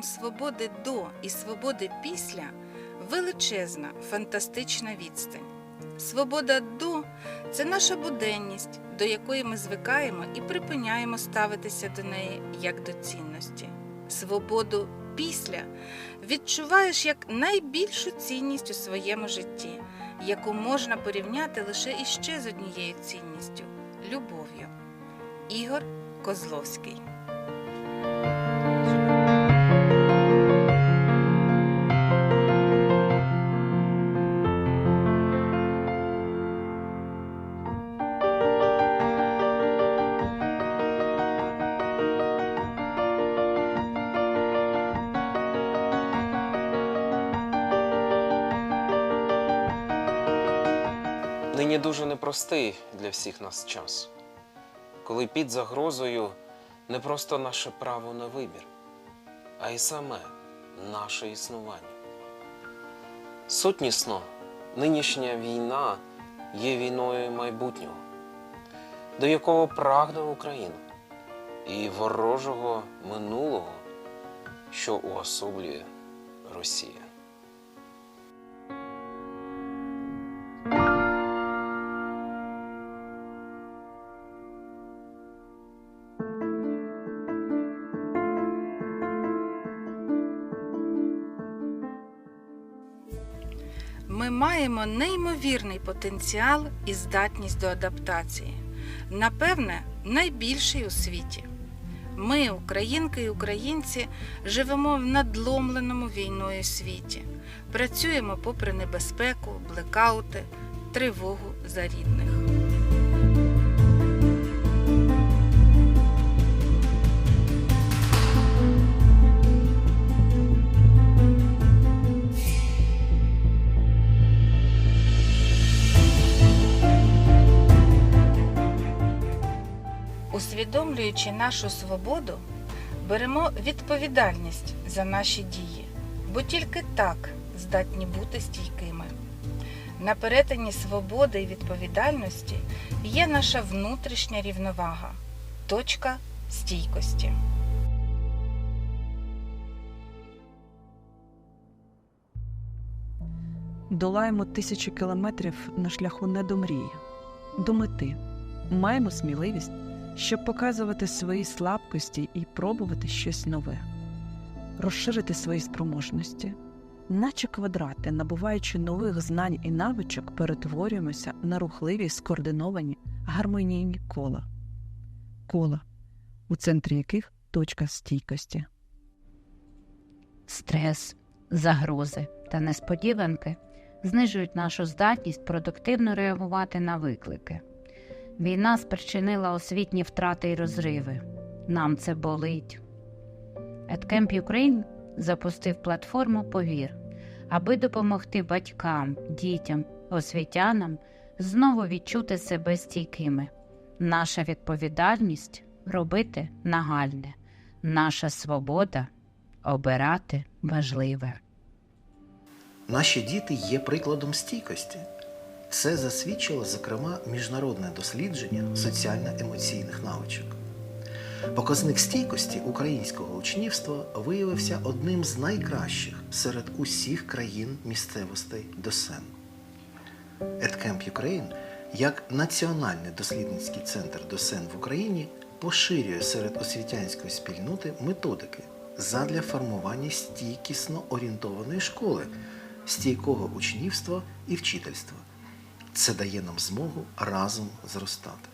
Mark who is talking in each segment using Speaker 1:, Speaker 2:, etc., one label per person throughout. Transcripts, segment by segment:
Speaker 1: розумінням свободи до і свободи після величезна, фантастична відстань. Свобода до це наша буденність, до якої ми звикаємо і припиняємо ставитися до неї як до цінності. Свободу після відчуваєш як найбільшу цінність у своєму житті, яку можна порівняти лише іще з однією цінністю любов'ю. Ігор Козловський.
Speaker 2: Дуже непростий для всіх нас час, коли під загрозою не просто наше право на вибір, а й саме наше існування. Сутнісно, нинішня війна є війною майбутнього, до якого прагне Україна, і ворожого минулого, що уособлює Росія.
Speaker 1: Маємо неймовірний потенціал і здатність до адаптації. Напевне, найбільший у світі. Ми, українки і українці, живемо в надломленому війною світі. Працюємо попри небезпеку, блекаути, тривогу за рідних. Усвідомлюючи нашу свободу, беремо відповідальність за наші дії, бо тільки так здатні бути стійкими. На перетині свободи і відповідальності є наша внутрішня рівновага, точка стійкості.
Speaker 3: Долаємо тисячі кілометрів на шляху не до мрії, до мети. Маємо сміливість, щоб показувати свої слабкості і пробувати щось нове, розширити свої спроможності, наче квадрати, набуваючи нових знань і навичок, перетворюємося на рухливі, скоординовані, гармонійні кола. Кола, у центрі яких точка стійкості.
Speaker 4: Стрес, загрози та несподіванки знижують нашу здатність продуктивно реагувати на виклики. Війна спричинила освітні втрати і розриви. Нам це болить. EdCamp Ukraine запустив платформу Повір, аби допомогти батькам, дітям, освітянам знову відчути себе стійкими. Наша відповідальність робити нагальне, наша свобода обирати важливе.
Speaker 5: Наші діти є прикладом стійкості. Це засвідчило, зокрема, міжнародне дослідження соціально-емоційних навичок. Показник стійкості українського учнівства виявився одним з найкращих серед усіх країн місцевостей ДОСЕН. EdCamp Ukraine, як національний дослідницький центр ДОСЕН в Україні, поширює серед освітянської спільноти методики задля формування стійкісно орієнтованої школи, стійкого учнівства і вчительства. Це дає нам змогу разом зростати.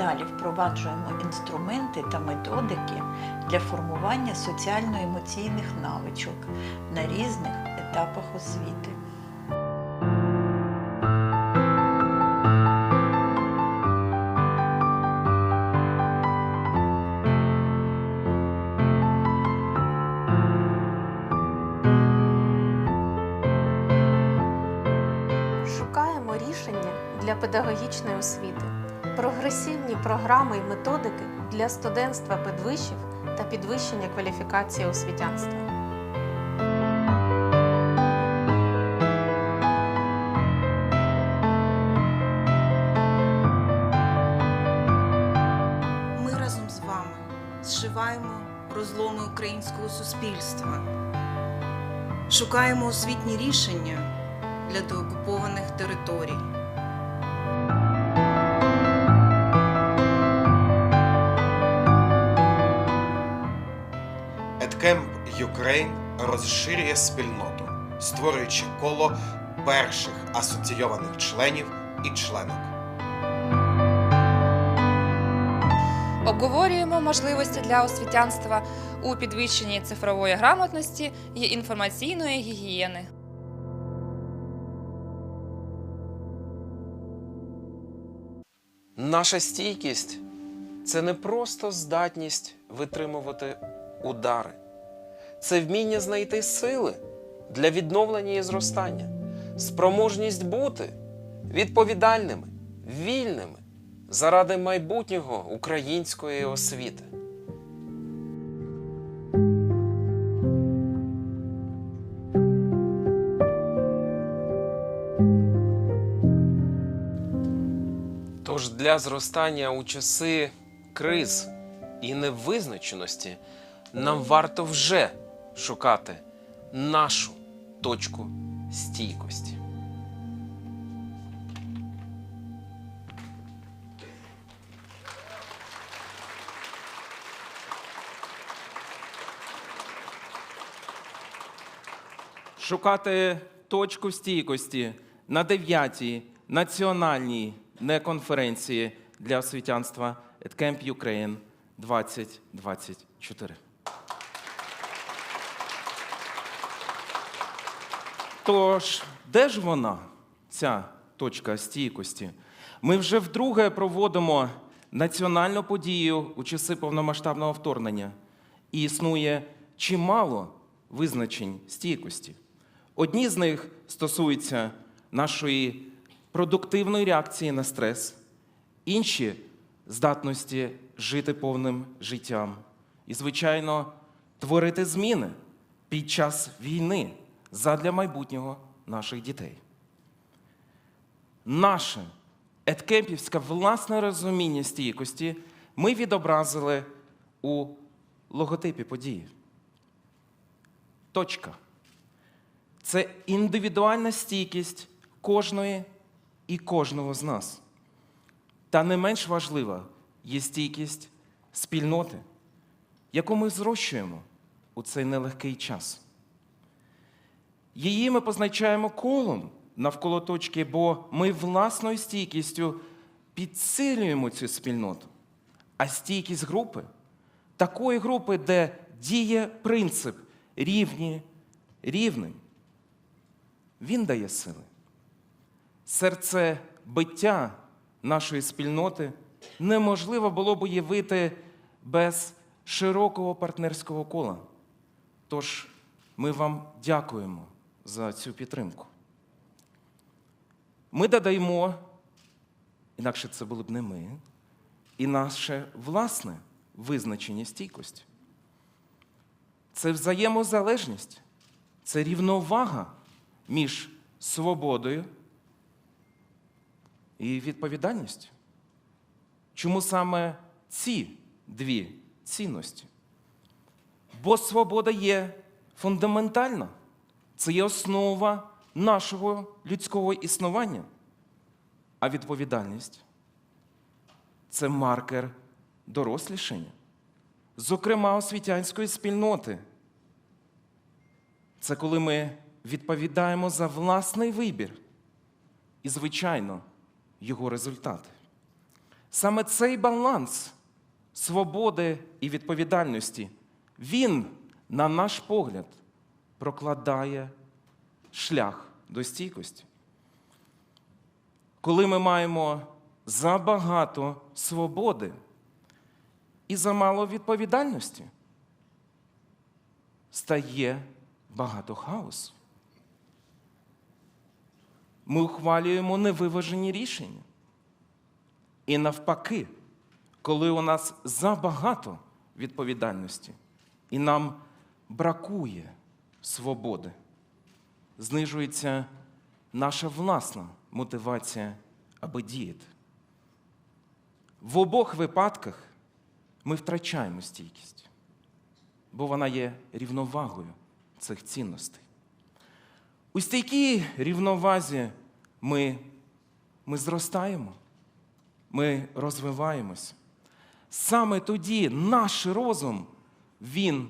Speaker 6: далі впроваджуємо інструменти та методики для формування соціально-емоційних навичок на різних етапах освіти.
Speaker 7: Шукаємо рішення для педагогічної освіти прогресивні програми і методики для студентства підвищив та підвищення кваліфікації освітянства.
Speaker 8: Ми разом з вами зшиваємо розломи українського суспільства, шукаємо освітні рішення для деокупованих територій.
Speaker 9: Ukraine розширює спільноту, створюючи коло перших асоційованих членів і членок.
Speaker 10: Обговорюємо можливості для освітянства у підвищенні цифрової грамотності і інформаційної гігієни.
Speaker 2: Наша стійкість це не просто здатність витримувати удари, це вміння знайти сили для відновлення і зростання, спроможність бути відповідальними, вільними заради майбутнього української освіти. Тож для зростання у часи криз і невизначеності нам варто вже шукати нашу точку стійкості.
Speaker 11: шукати точку стійкості на 9-й національній неконференції для освітянства EdCamp Ukraine 2024. Тож, де ж вона, ця точка стійкості? Ми вже вдруге проводимо національну подію у часи повномасштабного вторгнення, і існує чимало визначень стійкості. Одні з них стосуються нашої продуктивної реакції на стрес, інші здатності жити повним життям і, звичайно, творити зміни під час війни задля майбутнього наших дітей. Наше еткемпівське власне розуміння стійкості ми відобразили у логотипі події. Точка. Це індивідуальна стійкість кожної і кожного з нас. Та не менш важлива є стійкість спільноти, яку ми зрощуємо у цей нелегкий час. Її ми позначаємо колом навколо точки, бо ми власною стійкістю підсилюємо цю спільноту. А стійкість групи такої групи, де діє принцип рівні рівним, він дає сили. Серце биття нашої спільноти неможливо було б уявити без широкого партнерського кола. Тож ми вам дякуємо за цю підтримку. Ми додаємо, інакше це були б не ми, і наше власне визначення стійкості. Це взаємозалежність, це рівновага між свободою і відповідальністю. Чому саме ці дві цінності? Бо свобода є фундаментальна, це є основа нашого людського існування. А відповідальність це маркер дорослішання, зокрема освітянської спільноти. Це коли ми відповідаємо за власний вибір і, звичайно, його результати. Саме цей баланс свободи і відповідальності, він, на наш погляд, прокладає шлях до стійкості. Коли ми маємо забагато свободи і замало відповідальності, стає багато хаосу. ми ухвалюємо невиважені рішення. І навпаки, коли у нас забагато відповідальності і нам бракує свободи, знижується наша власна мотивація, аби діяти. В обох випадках ми втрачаємо стійкість, бо вона є рівновагою цих цінностей. У стійкій рівновазі ми, ми зростаємо, ми розвиваємося. Саме тоді наш розум, він,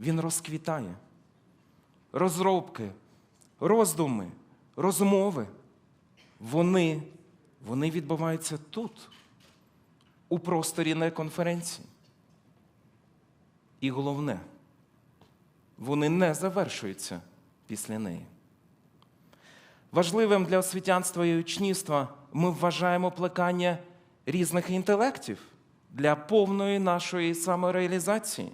Speaker 11: він розквітає. Розробки, роздуми, розмови, вони, вони відбуваються тут, у просторі не конференції. І головне, вони не завершуються після неї. Важливим для освітянства і учнівства ми вважаємо плекання різних інтелектів для повної нашої самореалізації.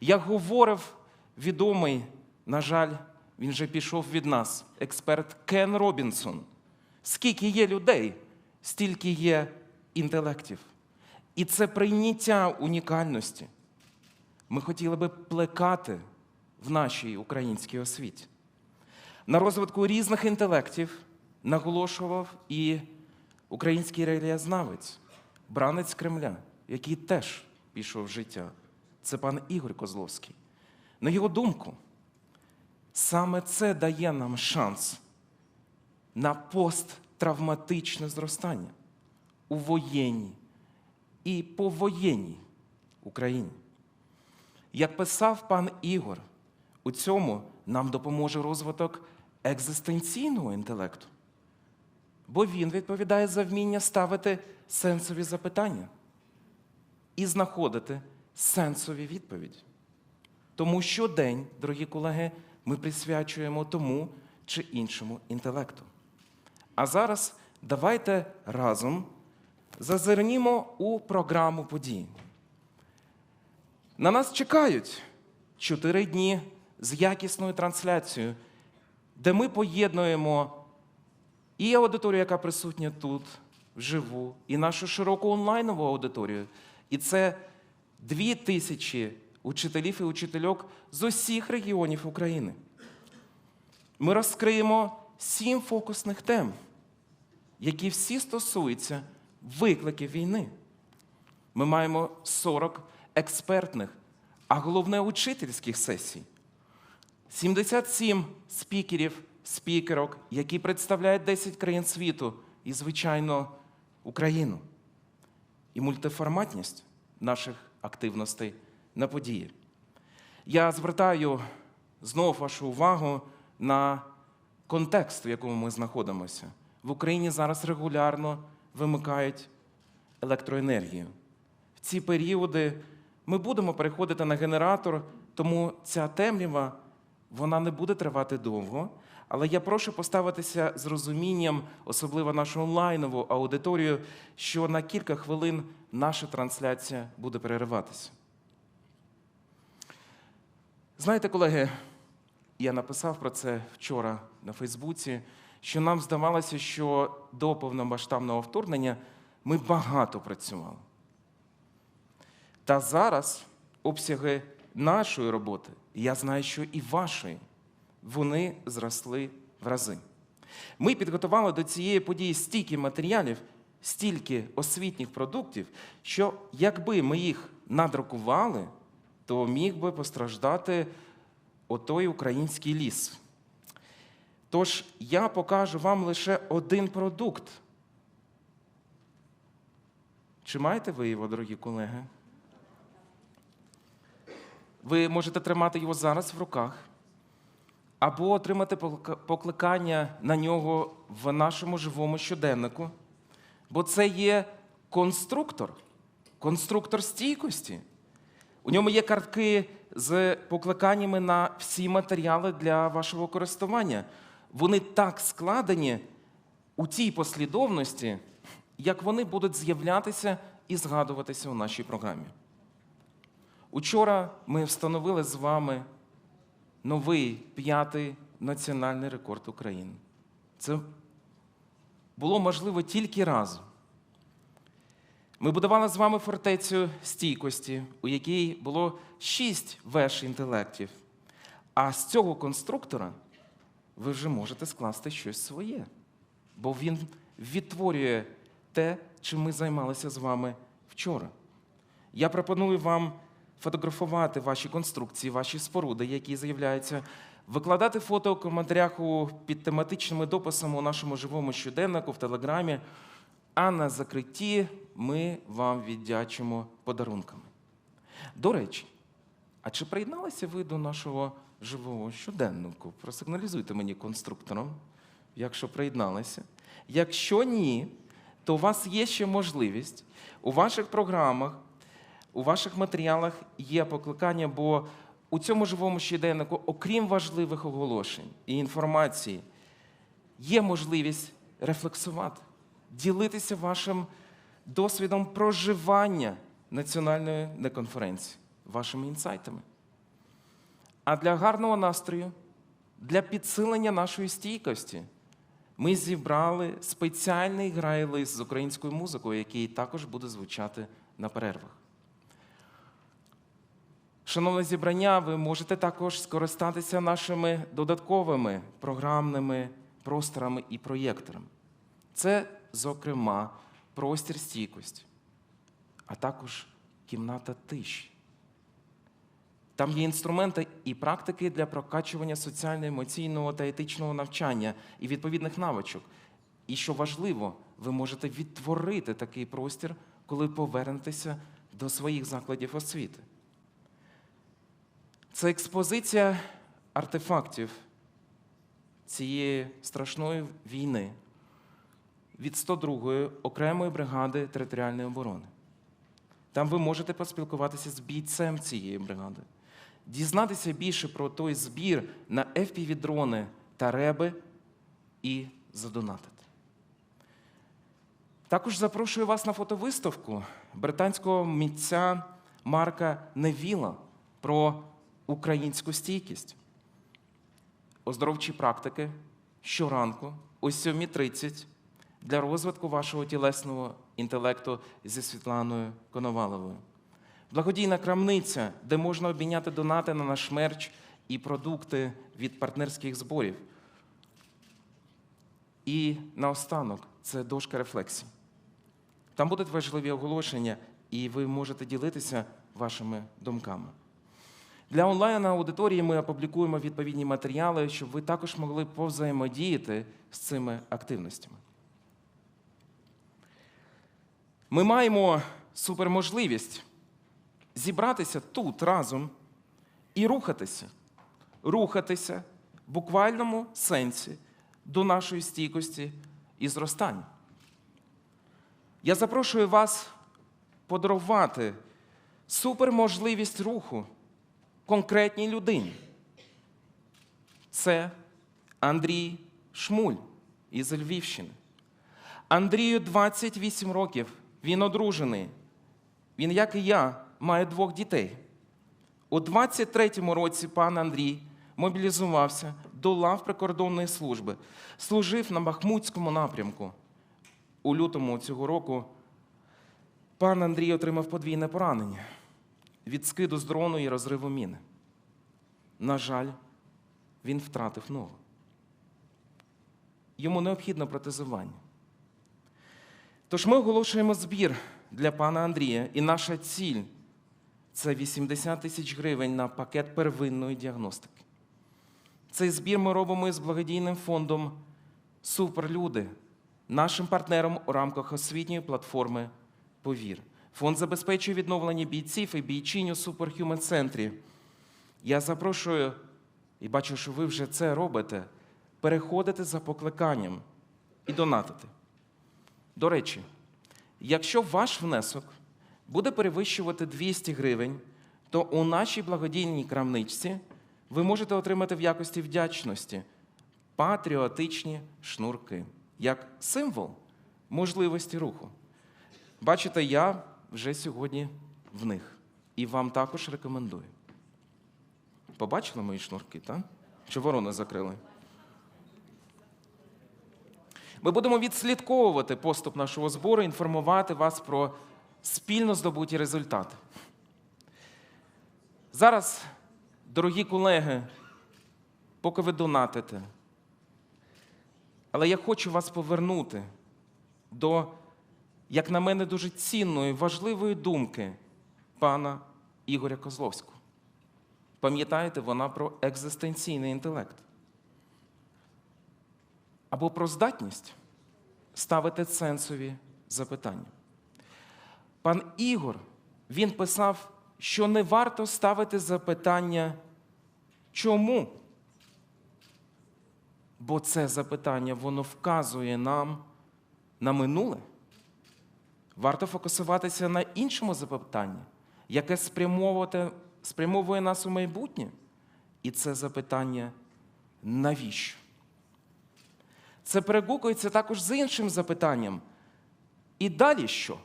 Speaker 11: Як говорив відомий, на жаль, він вже пішов від нас, експерт Кен Робінсон. Скільки є людей, стільки є інтелектів. І це прийняття унікальності. Ми хотіли би плекати в нашій українській освіті. На розвитку різних інтелектів наголошував і український релієзнавець, бранець Кремля, який теж пішов в життя. Це пан Ігор Козловський. На його думку, саме це дає нам шанс на посттравматичне зростання у воєнній і повоєнній Україні. Як писав пан Ігор, у цьому нам допоможе розвиток екзистенційного інтелекту, бо він відповідає за вміння ставити сенсові запитання і знаходити сенсові відповіді. Тому щодень, дорогі колеги, ми присвячуємо тому чи іншому інтелекту. А зараз давайте разом зазирнімо у програму подій. На нас чекають чотири дні з якісною трансляцією, де ми поєднуємо і аудиторію, яка присутня тут вживу, і нашу широку онлайнову аудиторію. І це дві тисячі учителів і учительок з усіх регіонів України. Ми розкриємо сім фокусних тем, які всі стосуються викликів війни. Ми маємо 40 експертних, а головне учительських сесій. 77 спікерів, спікерок, які представляють 10 країн світу і, звичайно, Україну. І мультиформатність наших активностей на події. Я звертаю знову вашу увагу на контекст, в якому ми знаходимося. В Україні зараз регулярно вимикають електроенергію. В ці періоди ми будемо переходити на генератор, тому ця темрява вона не буде тривати довго. Але я прошу поставитися з розумінням, особливо нашу онлайнову аудиторію, що на кілька хвилин наша трансляція буде перериватися. Знаєте, колеги, я написав про це вчора на Фейсбуці, що нам здавалося, що до повномасштабного вторгнення ми багато працювали. Та зараз обсяги нашої роботи, я знаю, що і вашої, вони зросли в рази. Ми підготували до цієї події стільки матеріалів, стільки освітніх продуктів, що якби ми їх надрукували, то міг би постраждати отой український ліс. Тож я покажу вам лише один продукт. Чи маєте ви його, дорогі колеги? Ви можете тримати його зараз в руках, або отримати покликання на нього в нашому живому щоденнику, бо це є конструктор, конструктор стійкості. У ньому є картки з покликаннями на всі матеріали для вашого користування. Вони так складені у тій послідовності, як вони будуть з'являтися і згадуватися у нашій програмі. Учора ми встановили з вами новий п'ятий національний рекорд України. Це було можливо тільки разом. Ми будували з вами фортецю стійкості, у якій було шість веж інтелектів. А з цього конструктора ви вже можете скласти щось своє, бо він відтворює те, чим ми займалися з вами вчора. Я пропоную вам фотографувати ваші конструкції, ваші споруди, які з'являються, викладати фото у коментарях під тематичними дописами у нашому живому щоденнику в Телеграмі. А на закритті ми вам віддячимо подарунками. До речі, а чи приєдналися ви до нашого живого щоденнику? Просигналізуйте мені конструктором, якщо приєдналися. Якщо ні, то у вас є ще можливість у ваших програмах, у ваших матеріалах є покликання, бо у цьому живому щоденнику, окрім важливих оголошень і інформації, є можливість рефлексувати, ділитися вашим досвідом проживання національної неконференції, вашими інсайтами. А для гарного настрою, для підсилення нашої стійкості, ми зібрали спеціальний грайлист з українською музикою, який також буде звучати на перервах. Шановне зібрання, ви можете також скористатися нашими додатковими програмними просторами і проєкторами. Це, зокрема, простір стійкості, а також кімната тиші. Там є інструменти і практики для прокачування соціально-емоційного та етичного навчання і відповідних навичок. І що важливо, ви можете відтворити такий простір, коли повернетеся до своїх закладів освіти. Це експозиція артефактів цієї страшної війни від 102-ї окремої бригади територіальної оборони. Там ви можете поспілкуватися з бійцем цієї бригади, дізнатися більше про той збір на FPV-дрони та реби і задонатити. Також запрошую вас на фотовиставку британського митця Марка Невіла про українську стійкість. Оздоровчі практики щоранку о 7.30 для розвитку вашого тілесного інтелекту зі Світланою Коноваловою. Благодійна крамниця, де можна обміняти донати на наш мерч і продукти від партнерських зборів. І наостанок це дошка рефлексій. Там будуть важливі оголошення, і ви можете ділитися вашими думками. Для онлайн аудиторії ми опублікуємо відповідні матеріали, щоб ви також могли повзаємодіяти з цими активностями. Ми маємо суперможливість зібратися тут разом і рухатися. Рухатися в буквальному сенсі до нашої стійкості і зростання. Я запрошую вас подарувати суперможливість руху конкретній людині. Це Андрій Шмуль із Львівщини. Андрію 28 років, він одружений. Він, як і я, має двох дітей. У 23-му році пан Андрій мобілізувався до лав прикордонної служби, служив на Бахмутському напрямку. У лютому цього року пан Андрій отримав подвійне поранення від скиду з дрону і розриву міни. На жаль, він втратив ногу. Йому необхідно протезування. Тож ми оголошуємо збір для пана Андрія, і наша ціль це 80 тисяч гривень на пакет первинної діагностики. Цей збір ми робимо із благодійним фондом Суперлюди, нашим партнером у рамках освітньої платформи Повір. Фонд забезпечує відновлення бійців і бійчинь у Superhuman центрі. Я запрошую, і бачу, що ви вже це робите, переходити за покликанням і донатити. До речі, якщо ваш внесок буде перевищувати 200 гривень, то у нашій благодійній крамничці ви можете отримати в якості вдячності патріотичні шнурки як символ можливості руху. Бачите, я вже сьогодні в них. І вам також рекомендую. Побачили мої шнурки, так? Чи ворони закрили? Ми будемо відслідковувати поступ нашого збору, інформувати вас про спільно здобуті результати. Зараз, дорогі колеги, поки ви донатите, але я хочу вас повернути до, як на мене, дуже цінної, важливої думки пана Ігоря Козловського. Пам'ятаєте, вона про екзистенційний інтелект або про здатність ставити сенсові запитання. Пан Ігор він писав, що не варто ставити запитання чому? Бо це запитання воно вказує нам на минуле. Варто фокусуватися на іншому запитанні, яке спрямовує нас у майбутнє. І це запитання навіщо? Це перегукується також з іншим запитанням. І далі що?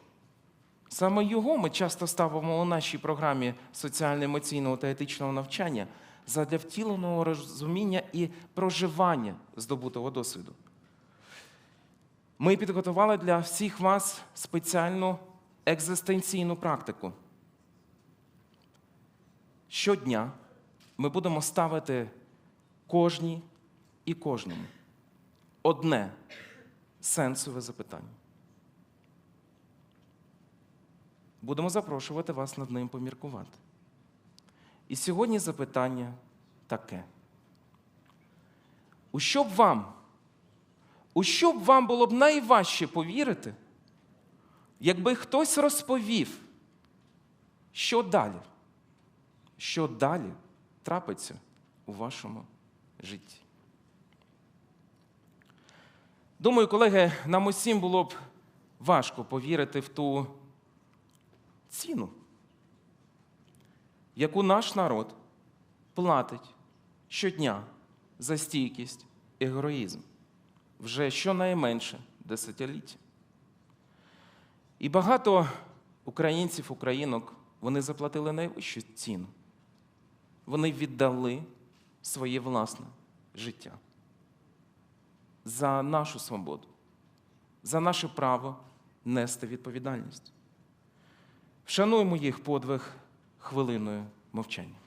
Speaker 11: Саме його ми часто ставимо у нашій програмі соціально-емоційного та етичного навчання задля втіленого розуміння і проживання здобутого досвіду. Ми підготували для всіх вас спеціальну екзистенційну практику. Щодня ми будемо ставити кожній і кожному одне сенсове запитання. Будемо запрошувати вас над ним поміркувати. І сьогодні запитання таке. У що б вам, у що б вам було б найважче повірити, якби хтось розповів, що далі, що далі трапиться у вашому житті? Думаю, колеги, нам усім було б важко повірити в ту ціну, яку наш народ платить щодня за стійкість і героїзм вже щонайменше десятиліття. І багато українців, українок, вони заплатили найвищу ціну. Вони віддали своє власне життя за нашу свободу, за наше право нести відповідальність. Вшануємо їх подвиг хвилиною мовчання.